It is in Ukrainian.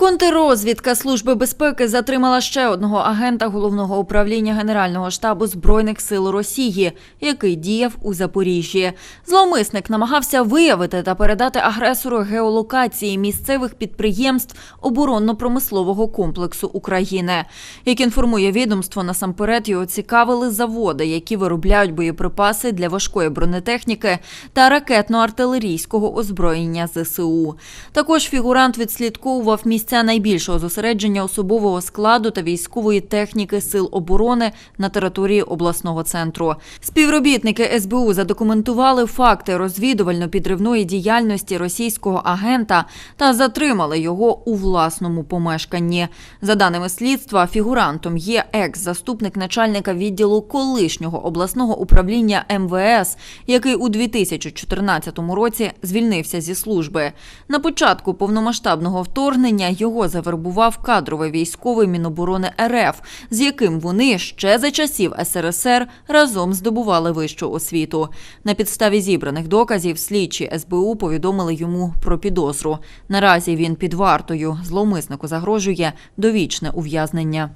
Контррозвідка Служби безпеки затримала ще одного агента головного управління Генерального штабу Збройних сил Росії, який діяв у Запоріжжі. Зловмисник намагався виявити та передати агресору геолокації місцевих підприємств оборонно-промислового комплексу України. Як інформує відомство, насамперед його цікавили заводи, які виробляють боєприпаси для важкої бронетехніки та ракетно-артилерійського озброєння ЗСУ. Також фігурант відслідковував місця найбільшого зосередження особового складу та військової техніки сил оборони на території обласного центру. Співробітники СБУ задокументували факти розвідувально-підривної діяльності російського агента та затримали його у власному помешканні. За даними слідства, фігурантом є екс-заступник начальника відділу колишнього обласного управління МВС, який у 2014 році звільнився зі служби. На початку повномасштабного вторгнення його завербував кадровий військовий Міноборони РФ, з яким вони ще за часів СРСР разом здобували вищу освіту. На підставі зібраних доказів слідчі СБУ повідомили йому про підозру. Наразі він під вартою. Зловмиснику загрожує довічне ув'язнення.